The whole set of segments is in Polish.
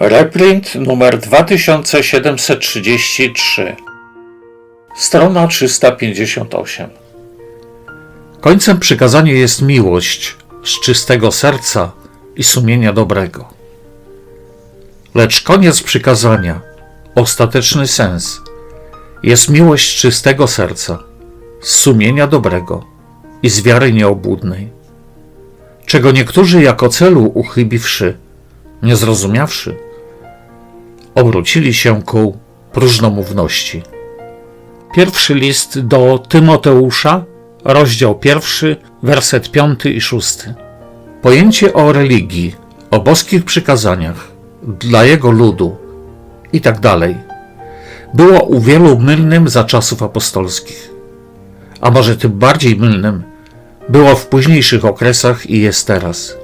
Reprint numer 2733 Strona 358 Końcem przykazania jest miłość z czystego serca i sumienia dobrego. Lecz koniec przykazania, ostateczny sens, jest miłość czystego serca, z sumienia dobrego i z wiary nieobłudnej, czego niektórzy jako celu uchybiwszy, nie zrozumiawszy, obrócili się ku próżnomówności. Pierwszy list do Tymoteusza, rozdział pierwszy, werset piąty i szósty. Pojęcie o religii, o boskich przykazaniach dla jego ludu i tak dalej było u wielu mylnym za czasów apostolskich. A może tym bardziej mylnym było w późniejszych okresach i jest teraz.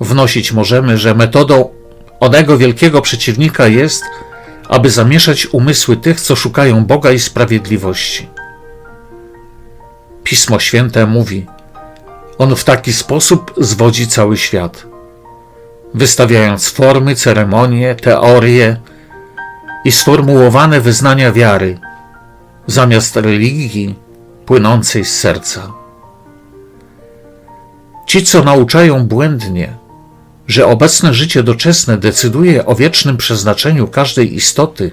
Wnosić możemy, że metodą onego wielkiego przeciwnika jest, aby zamieszać umysły tych, co szukają Boga i sprawiedliwości. Pismo Święte mówi: On w taki sposób zwodzi cały świat, wystawiając formy, ceremonie, teorie i sformułowane wyznania wiary, zamiast religii płynącej z serca. Ci, co nauczają błędnie, że obecne życie doczesne decyduje o wiecznym przeznaczeniu każdej istoty,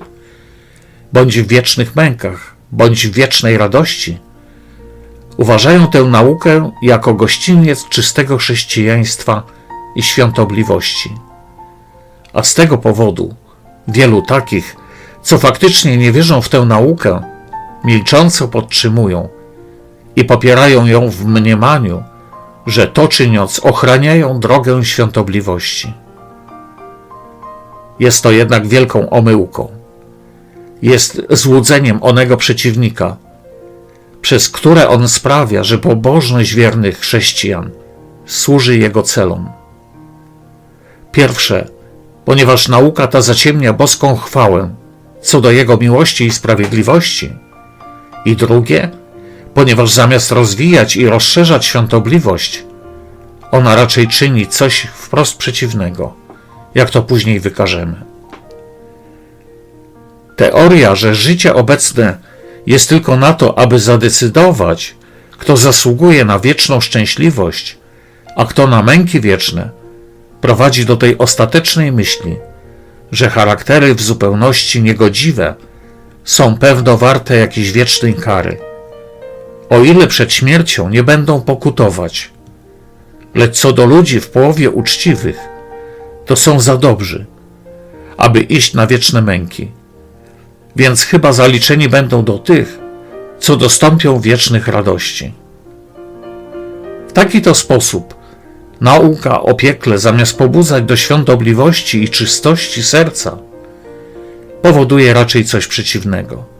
bądź w wiecznych mękach, bądź w wiecznej radości, uważają tę naukę jako gościniec czystego chrześcijaństwa i świątobliwości. A z tego powodu wielu takich, co faktycznie nie wierzą w tę naukę, milcząco podtrzymują i popierają ją w mniemaniu, że to czyniąc ochraniają drogę świątobliwości. Jest to jednak wielką omyłką. Jest złudzeniem onego przeciwnika, przez które on sprawia, że pobożność wiernych chrześcijan służy jego celom. Pierwsze, ponieważ nauka ta zaciemnia boską chwałę co do jego miłości i sprawiedliwości. I drugie, ponieważ zamiast rozwijać i rozszerzać świątobliwość, ona raczej czyni coś wprost przeciwnego, jak to później wykażemy. Teoria, że życie obecne jest tylko na to, aby zadecydować, kto zasługuje na wieczną szczęśliwość, a kto na męki wieczne, prowadzi do tej ostatecznej myśli, że charaktery w zupełności niegodziwe są pewno warte jakiejś wiecznej kary o ile przed śmiercią nie będą pokutować. Lecz co do ludzi w połowie uczciwych, to są za dobrzy, aby iść na wieczne męki. Więc chyba zaliczeni będą do tych, co dostąpią wiecznych radości. W taki to sposób nauka o piekle, zamiast pobudzać do świątobliwości i czystości serca, powoduje raczej coś przeciwnego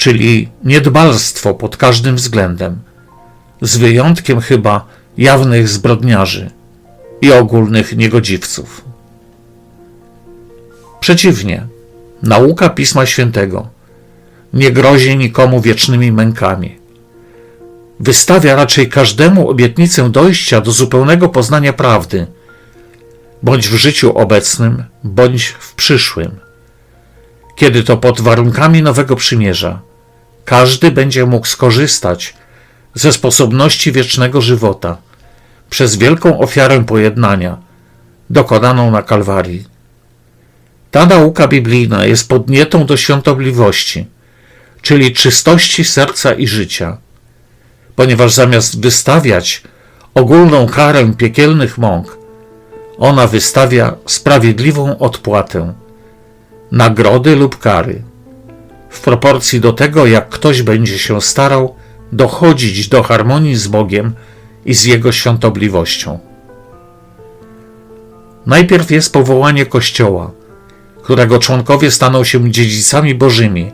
czyli niedbalstwo pod każdym względem, z wyjątkiem chyba jawnych zbrodniarzy i ogólnych niegodziwców. Przeciwnie, nauka Pisma Świętego nie grozi nikomu wiecznymi mękami. Wystawia raczej każdemu obietnicę dojścia do zupełnego poznania prawdy, bądź w życiu obecnym, bądź w przyszłym, kiedy to pod warunkami nowego przymierza każdy będzie mógł skorzystać ze sposobności wiecznego żywota przez wielką ofiarę pojednania dokonaną na Kalwarii. Ta nauka biblijna jest podnietą do świątobliwości, czyli czystości serca i życia, ponieważ zamiast wystawiać ogólną karę piekielnych mąk, ona wystawia sprawiedliwą odpłatę, nagrody lub kary w proporcji do tego, jak ktoś będzie się starał dochodzić do harmonii z Bogiem i z Jego świątobliwością. Najpierw jest powołanie Kościoła, którego członkowie staną się dziedzicami Bożymi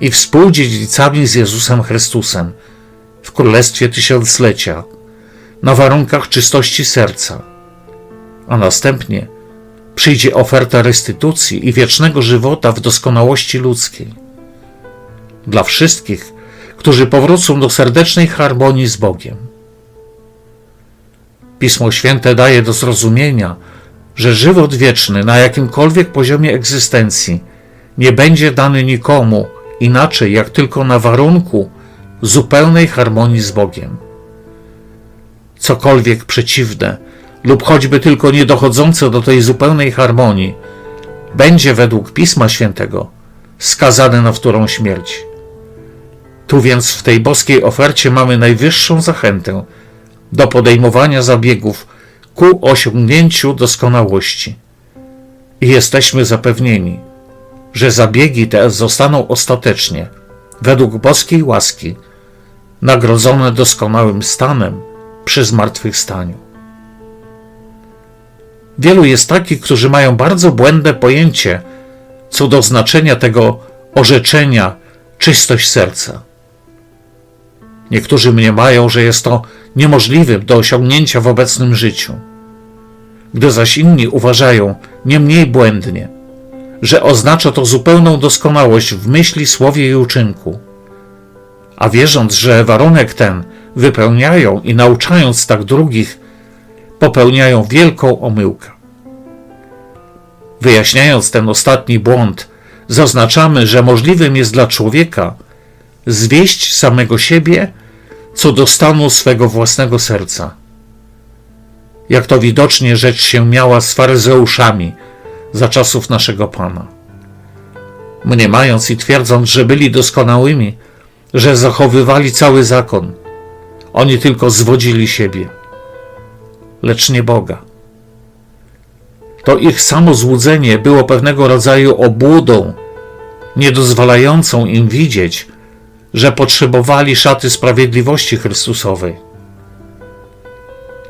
i współdziedzicami z Jezusem Chrystusem w Królestwie Tysiąclecia, na warunkach czystości serca, a następnie przyjdzie oferta restytucji i wiecznego żywota w doskonałości ludzkiej dla wszystkich, którzy powrócą do serdecznej harmonii z Bogiem. Pismo Święte daje do zrozumienia, że żywot wieczny na jakimkolwiek poziomie egzystencji nie będzie dany nikomu inaczej jak tylko na warunku zupełnej harmonii z Bogiem. Cokolwiek przeciwne lub choćby tylko niedochodzące do tej zupełnej harmonii będzie według Pisma Świętego skazane na wtórą śmierć. Tu więc w tej boskiej ofercie mamy najwyższą zachętę do podejmowania zabiegów ku osiągnięciu doskonałości. I jesteśmy zapewnieni, że zabiegi te zostaną ostatecznie, według boskiej łaski, nagrodzone doskonałym stanem przy zmartwychwstaniu. Wielu jest takich, którzy mają bardzo błędne pojęcie co do znaczenia tego orzeczenia czystość serca. Niektórzy mniemają, że jest to niemożliwym do osiągnięcia w obecnym życiu, gdy zaś inni uważają nie mniej błędnie, że oznacza to zupełną doskonałość w myśli, słowie i uczynku. A wierząc, że warunek ten wypełniają i nauczając tak drugich, popełniają wielką omyłkę. Wyjaśniając ten ostatni błąd, zaznaczamy, że możliwym jest dla człowieka zwieść samego siebie co do stanu swego własnego serca. Jak to widocznie rzecz się miała z faryzeuszami za czasów naszego Pana. Mniemając i twierdząc, że byli doskonałymi, że zachowywali cały zakon, oni tylko zwodzili siebie, lecz nie Boga. To ich samo złudzenie było pewnego rodzaju obłudą, niedozwalającą im widzieć, że potrzebowali szaty sprawiedliwości Chrystusowej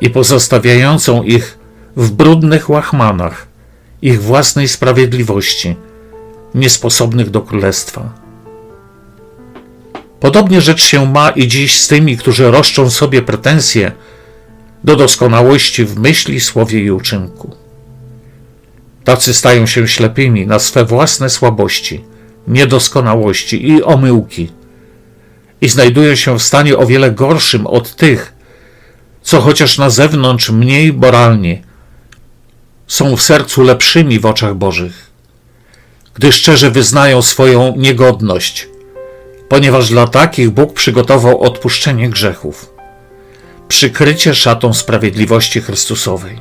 i pozostawiającą ich w brudnych łachmanach ich własnej sprawiedliwości, niesposobnych do królestwa. Podobnie rzecz się ma i dziś z tymi, którzy roszczą sobie pretensje do doskonałości w myśli, słowie i uczynku. Tacy stają się ślepymi na swe własne słabości, niedoskonałości i omyłki i znajdują się w stanie o wiele gorszym od tych, co chociaż na zewnątrz mniej moralni, są w sercu lepszymi w oczach Bożych, gdy szczerze wyznają swoją niegodność, ponieważ dla takich Bóg przygotował odpuszczenie grzechów, przykrycie szatą sprawiedliwości Chrystusowej.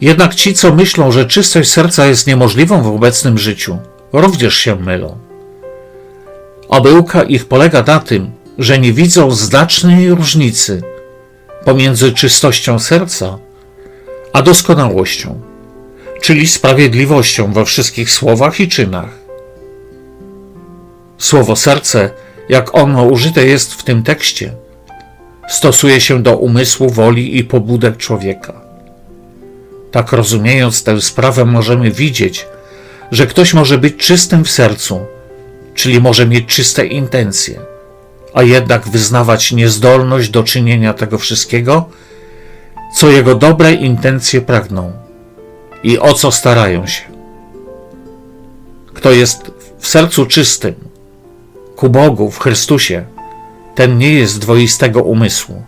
Jednak ci, co myślą, że czystość serca jest niemożliwą w obecnym życiu, również się mylą. Obyłka ich polega na tym, że nie widzą znacznej różnicy pomiędzy czystością serca a doskonałością, czyli sprawiedliwością we wszystkich słowach i czynach. Słowo serce, jak ono użyte jest w tym tekście, stosuje się do umysłu, woli i pobudek człowieka. Tak rozumiejąc tę sprawę, możemy widzieć, że ktoś może być czystym w sercu, czyli może mieć czyste intencje, a jednak wyznawać niezdolność do czynienia tego wszystkiego, co jego dobre intencje pragną i o co starają się. Kto jest w sercu czystym, ku Bogu w Chrystusie, ten nie jest dwoistego umysłu.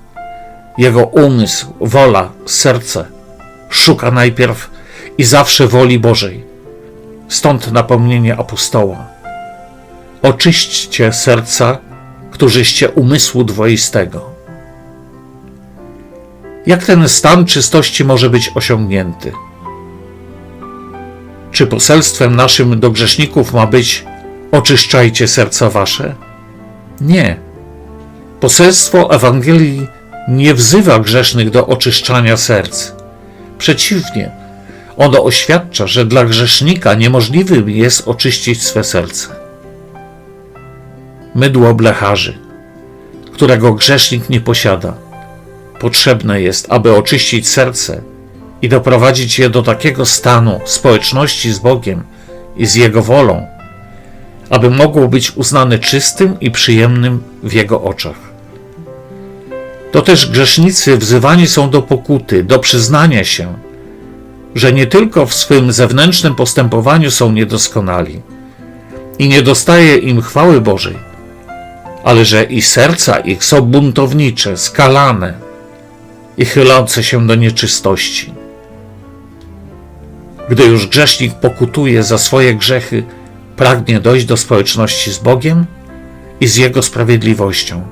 Jego umysł, wola, serce szuka najpierw i zawsze woli Bożej. Stąd napomnienie apostoła. Oczyśćcie serca, którzyście umysłu dwoistego. Jak ten stan czystości może być osiągnięty? Czy poselstwem naszym do grzeszników ma być oczyszczajcie serca wasze? Nie. Poselstwo Ewangelii nie wzywa grzesznych do oczyszczania serc. Przeciwnie, ono oświadcza, że dla grzesznika niemożliwym jest oczyścić swe serce. Mydło blecharzy, którego grzesznik nie posiada, potrzebne jest, aby oczyścić serce i doprowadzić je do takiego stanu społeczności z Bogiem i z Jego wolą, aby mogło być uznane czystym i przyjemnym w Jego oczach. To też grzesznicy wzywani są do pokuty, do przyznania się, że nie tylko w swym zewnętrznym postępowaniu są niedoskonali i nie dostaje im chwały Bożej, ale że i serca ich są buntownicze, skalane, i chylące się do nieczystości. Gdy już grzesznik pokutuje za swoje grzechy, pragnie dojść do społeczności z Bogiem i z Jego sprawiedliwością.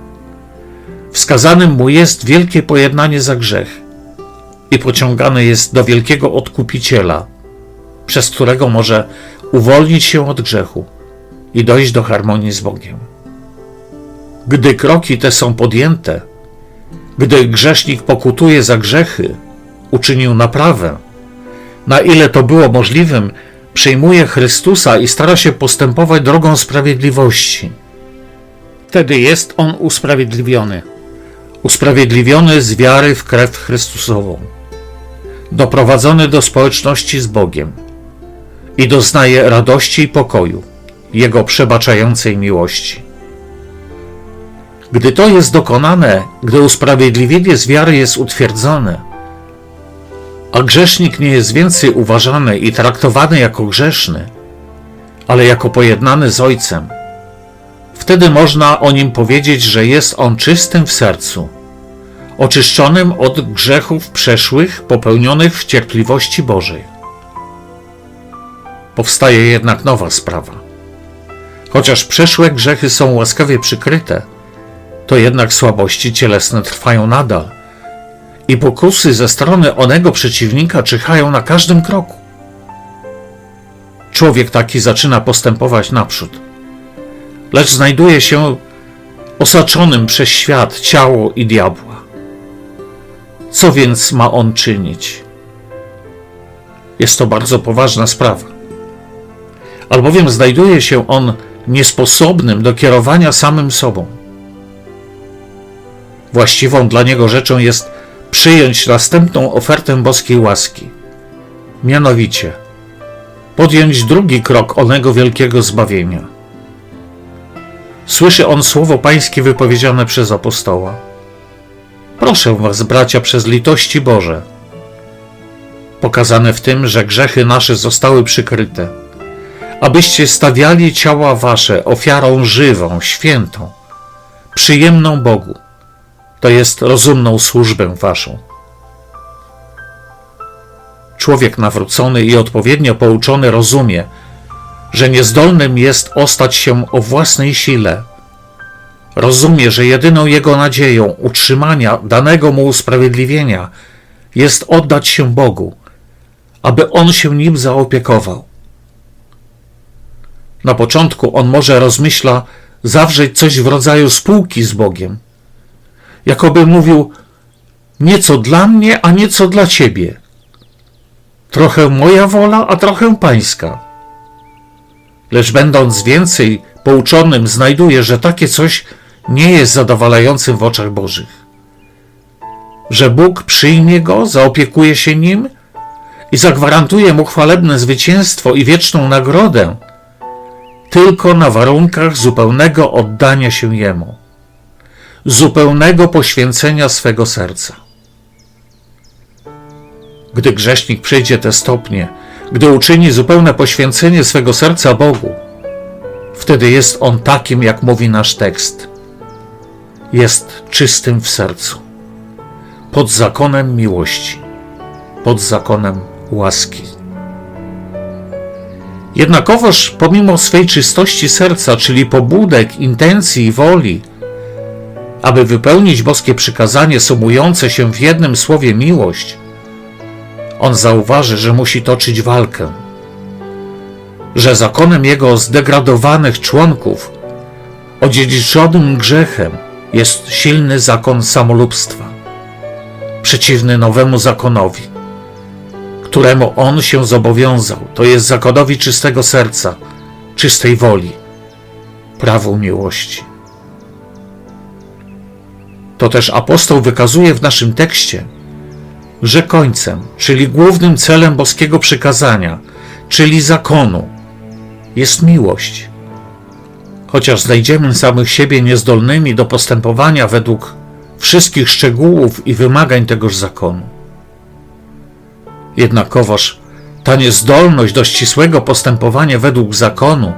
Wskazanym mu jest wielkie pojednanie za grzech i pociągany jest do wielkiego odkupiciela, przez którego może uwolnić się od grzechu i dojść do harmonii z Bogiem. Gdy kroki te są podjęte, gdy grzesznik pokutuje za grzechy, uczynił naprawę, na ile to było możliwym, przyjmuje Chrystusa i stara się postępować drogą sprawiedliwości. Wtedy jest on usprawiedliwiony. Usprawiedliwiony z wiary w krew Chrystusową. Doprowadzony do społeczności z Bogiem i doznaje radości i pokoju, Jego przebaczającej miłości. Gdy to jest dokonane, gdy usprawiedliwienie z wiary jest utwierdzone, a grzesznik nie jest więcej uważany i traktowany jako grzeszny, ale jako pojednany z Ojcem, wtedy można o nim powiedzieć, że jest on czystym w sercu, oczyszczonym od grzechów przeszłych popełnionych w cierpliwości Bożej. Powstaje jednak nowa sprawa. Chociaż przeszłe grzechy są łaskawie przykryte, to jednak słabości cielesne trwają nadal i pokusy ze strony onego przeciwnika czyhają na każdym kroku. Człowiek taki zaczyna postępować naprzód, lecz znajduje się osaczonym przez świat, ciało i diabła. Co więc ma on czynić? Jest to bardzo poważna sprawa, albowiem znajduje się on niesposobnym do kierowania samym sobą. Właściwą dla niego rzeczą jest przyjąć następną ofertę boskiej łaski, mianowicie podjąć drugi krok onego wielkiego zbawienia. Słyszy on słowo Pańskie wypowiedziane przez apostoła. Proszę was, bracia, przez litości Boże, pokazane w tym, że grzechy nasze zostały przykryte, abyście stawiali ciała wasze ofiarą żywą, świętą, przyjemną Bogu to jest rozumną służbę waszą. Człowiek nawrócony i odpowiednio pouczony rozumie, że niezdolnym jest ostać się o własnej sile. Rozumie, że jedyną jego nadzieją utrzymania danego mu usprawiedliwienia jest oddać się Bogu, aby On się nim zaopiekował. Na początku on może rozmyśla zawrzeć coś w rodzaju spółki z Bogiem – jakoby mówił nieco dla mnie, a nieco dla ciebie. Trochę moja wola, a trochę pańska. Lecz będąc więcej pouczonym, znajduje, że takie coś nie jest zadowalającym w oczach Bożych. Że Bóg przyjmie go, zaopiekuje się nim i zagwarantuje mu chwalebne zwycięstwo i wieczną nagrodę, tylko na warunkach zupełnego oddania się Jemu zupełnego poświęcenia swego serca. Gdy grzesznik przejdzie te stopnie, gdy uczyni zupełne poświęcenie swego serca Bogu, wtedy jest on takim, jak mówi nasz tekst. Jest czystym w sercu, pod zakonem miłości, pod zakonem łaski. Jednakowoż, pomimo swej czystości serca, czyli pobudek, intencji i woli, aby wypełnić boskie przykazanie sumujące się w jednym słowie miłość, on zauważy, że musi toczyć walkę, że zakonem jego zdegradowanych członków, odziedziczonym grzechem, jest silny zakon samolubstwa, przeciwny nowemu zakonowi, któremu on się zobowiązał, to jest zakonowi czystego serca, czystej woli, prawu miłości. To też apostoł wykazuje w naszym tekście, że końcem, czyli głównym celem boskiego przykazania, czyli zakonu, jest miłość. Chociaż znajdziemy samych siebie niezdolnymi do postępowania według wszystkich szczegółów i wymagań tegoż zakonu. Jednakowoż ta niezdolność do ścisłego postępowania według zakonu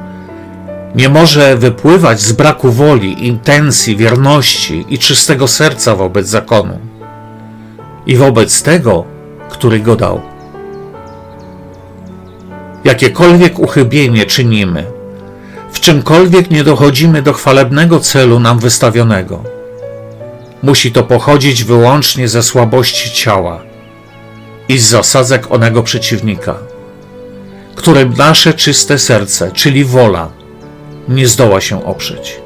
nie może wypływać z braku woli, intencji, wierności i czystego serca wobec zakonu, i wobec tego, który go dał. Jakiekolwiek uchybienie czynimy, w czymkolwiek nie dochodzimy do chwalebnego celu nam wystawionego, musi to pochodzić wyłącznie ze słabości ciała i z zasadzek onego przeciwnika, którym nasze czyste serce, czyli wola, nie zdoła się oprzeć.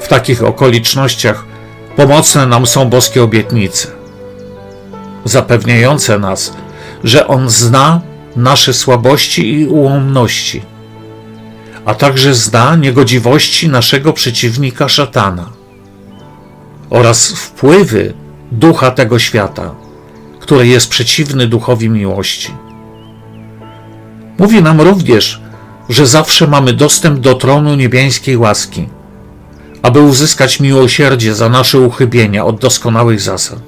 W takich okolicznościach pomocne nam są boskie obietnice, zapewniające nas, że On zna nasze słabości i ułomności, a także zna niegodziwości naszego przeciwnika szatana oraz wpływy ducha tego świata, który jest przeciwny duchowi miłości. Mówi nam również, że zawsze mamy dostęp do tronu niebiańskiej łaski, aby uzyskać miłosierdzie za nasze uchybienia od doskonałych zasad,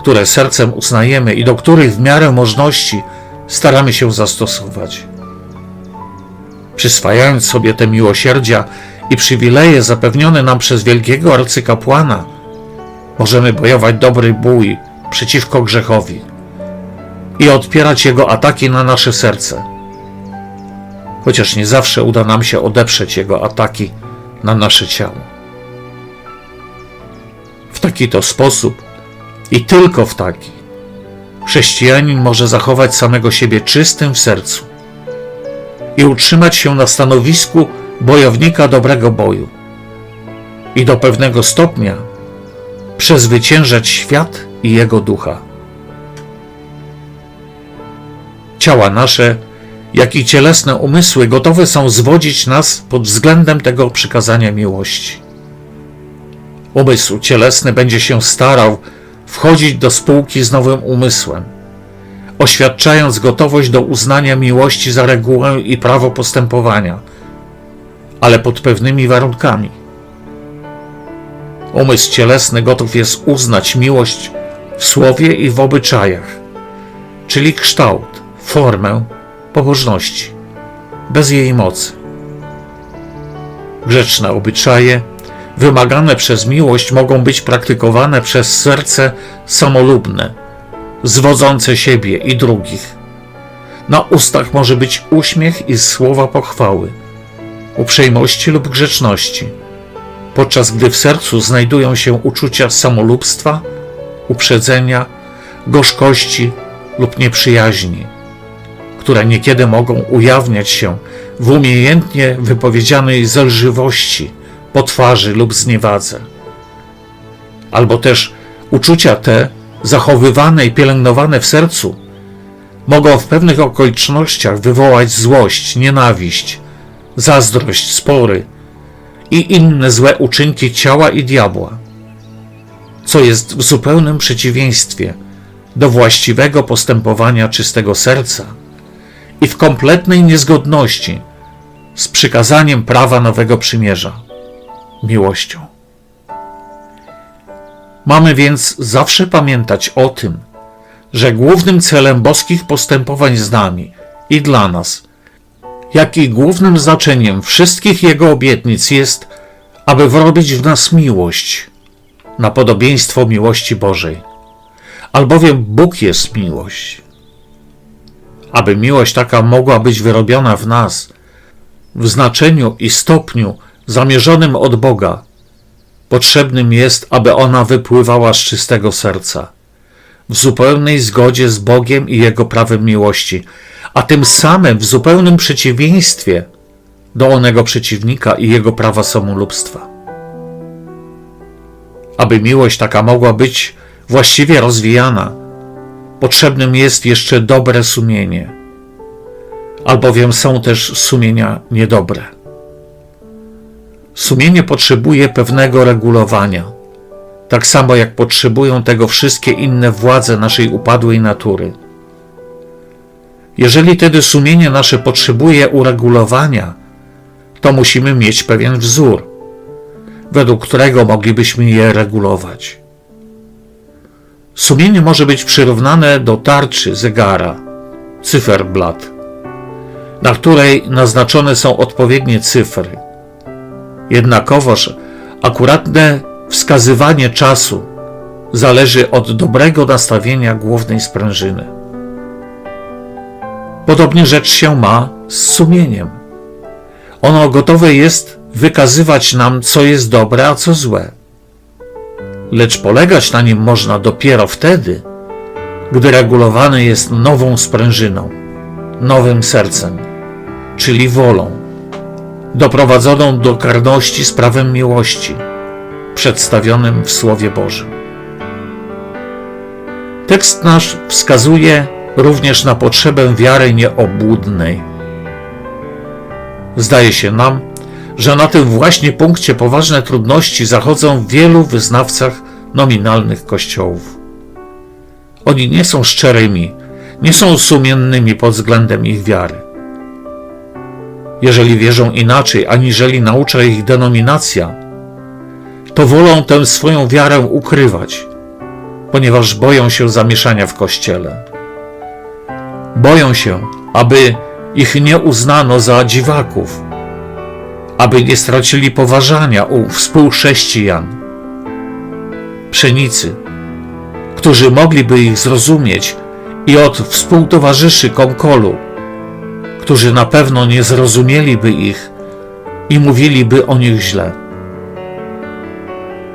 które sercem uznajemy i do których w miarę możności staramy się zastosować. Przyswajając sobie te miłosierdzia i przywileje zapewnione nam przez wielkiego arcykapłana, możemy bojować dobry bój przeciwko grzechowi i odpierać jego ataki na nasze serce. Chociaż nie zawsze uda nam się odeprzeć jego ataki na nasze ciało. W taki to sposób i tylko w taki chrześcijanin może zachować samego siebie czystym w sercu i utrzymać się na stanowisku bojownika dobrego boju i do pewnego stopnia przezwyciężać świat i jego ducha. Ciała nasze, jak i cielesne umysły gotowe są zwodzić nas pod względem tego przykazania miłości. Umysł cielesny będzie się starał wchodzić do spółki z nowym umysłem, oświadczając gotowość do uznania miłości za regułę i prawo postępowania, ale pod pewnymi warunkami. Umysł cielesny gotów jest uznać miłość w słowie i w obyczajach, czyli kształt, formę pobożności, bez jej mocy. Grzeczne obyczaje, wymagane przez miłość, mogą być praktykowane przez serce samolubne, zwodzące siebie i drugich. Na ustach może być uśmiech i słowa pochwały, uprzejmości lub grzeczności, podczas gdy w sercu znajdują się uczucia samolubstwa, uprzedzenia, gorzkości lub nieprzyjaźni, które niekiedy mogą ujawniać się w umiejętnie wypowiedzianej zelżywości, potwarzy lub zniewadze. Albo też uczucia te, zachowywane i pielęgnowane w sercu, mogą w pewnych okolicznościach wywołać złość, nienawiść, zazdrość, spory i inne złe uczynki ciała i diabła co jest w zupełnym przeciwieństwie do właściwego postępowania czystego serca i w kompletnej niezgodności z przykazaniem prawa nowego przymierza miłością. Mamy więc zawsze pamiętać o tym, że głównym celem boskich postępowań z nami i dla nas, jak i głównym znaczeniem wszystkich Jego obietnic jest, aby wrobić w nas miłość, na podobieństwo miłości Bożej. Albowiem Bóg jest miłość. Aby miłość taka mogła być wyrobiona w nas, w znaczeniu i stopniu zamierzonym od Boga, potrzebnym jest, aby ona wypływała z czystego serca, w zupełnej zgodzie z Bogiem i Jego prawem miłości, a tym samym w zupełnym przeciwieństwie do onego przeciwnika i jego prawa samolubstwa. Aby miłość taka mogła być właściwie rozwijana, potrzebnym jest jeszcze dobre sumienie, albowiem są też sumienia niedobre. Sumienie potrzebuje pewnego regulowania, tak samo jak potrzebują tego wszystkie inne władze naszej upadłej natury. Jeżeli tedy sumienie nasze potrzebuje uregulowania, to musimy mieć pewien wzór według którego moglibyśmy je regulować. Sumienie może być przyrównane do tarczy zegara, cyferblat, na której naznaczone są odpowiednie cyfry. Jednakowoż akuratne wskazywanie czasu zależy od dobrego nastawienia głównej sprężyny. Podobnie rzecz się ma z sumieniem. Ono gotowe jest wykazywać nam, co jest dobre, a co złe. Lecz polegać na nim można dopiero wtedy, gdy regulowany jest nową sprężyną, nowym sercem, czyli wolą, doprowadzoną do karności z prawem miłości, przedstawionym w Słowie Bożym. Tekst nasz wskazuje również na potrzebę wiary nieobłudnej. Zdaje się nam, że na tym właśnie punkcie poważne trudności zachodzą w wielu wyznawcach nominalnych kościołów. Oni nie są szczerymi, nie są sumiennymi pod względem ich wiary. Jeżeli wierzą inaczej, aniżeli naucza ich denominacja, to wolą tę swoją wiarę ukrywać, ponieważ boją się zamieszania w kościele. Boją się, aby ich nie uznano za dziwaków, aby nie stracili poważania u współchrześcijan. Pszenicy, którzy mogliby ich zrozumieć i od współtowarzyszy Konkolu, którzy na pewno nie zrozumieliby ich i mówiliby o nich źle.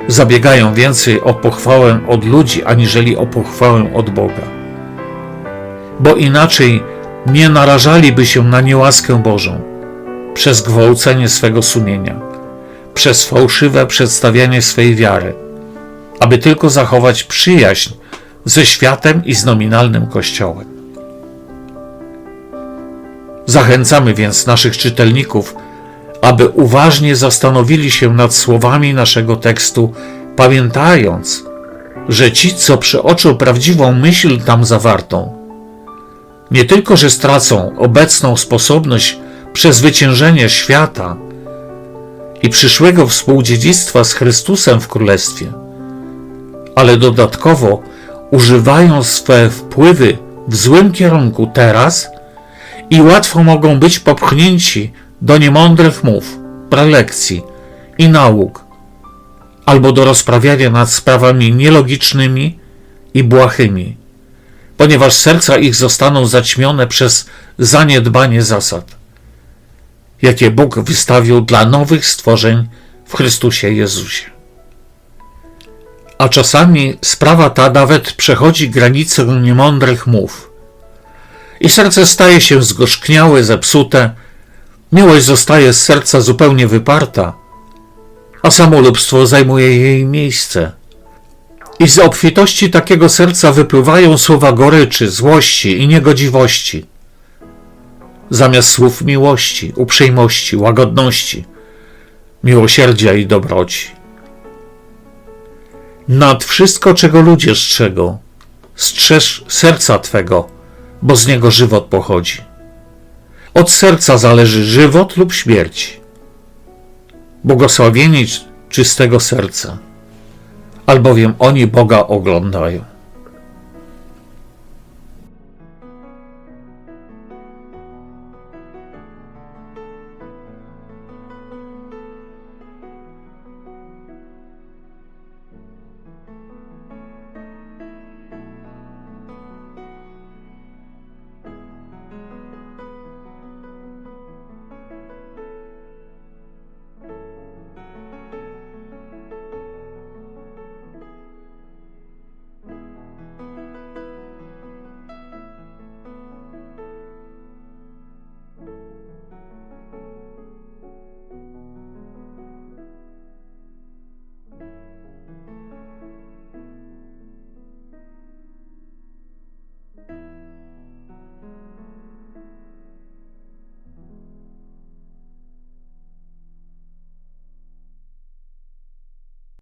Zabiegają więcej o pochwałę od ludzi, aniżeli o pochwałę od Boga. Bo inaczej nie narażaliby się na niełaskę Bożą przez gwałcenie swego sumienia, przez fałszywe przedstawianie swej wiary, aby tylko zachować przyjaźń ze światem i z nominalnym Kościołem. Zachęcamy więc naszych czytelników, aby uważnie zastanowili się nad słowami naszego tekstu, pamiętając, że ci, co przeoczą prawdziwą myśl tam zawartą, nie tylko, że stracą obecną sposobność przezwyciężenia świata i przyszłego współdziedzictwa z Chrystusem w Królestwie, ale dodatkowo używają swe wpływy w złym kierunku teraz i łatwo mogą być popchnięci do niemądrych mów, prelekcji i nauk, albo do rozprawiania nad sprawami nielogicznymi i błahymi, ponieważ serca ich zostaną zaćmione przez zaniedbanie zasad, jakie Bóg wystawił dla nowych stworzeń w Chrystusie Jezusie. A czasami sprawa ta nawet przechodzi granicę niemądrych mów. I serce staje się zgorzkniałe, zepsute, miłość zostaje z serca zupełnie wyparta, a samolubstwo zajmuje jej miejsce. I z obfitości takiego serca wypływają słowa goryczy, złości i niegodziwości. Zamiast słów miłości, uprzejmości, łagodności, miłosierdzia i dobroci. Nad wszystko, czego ludzie strzegą, strzeż serca Twego, bo z niego żywot pochodzi. Od serca zależy żywot lub śmierć. Błogosławieni czystego serca, albowiem oni Boga oglądają.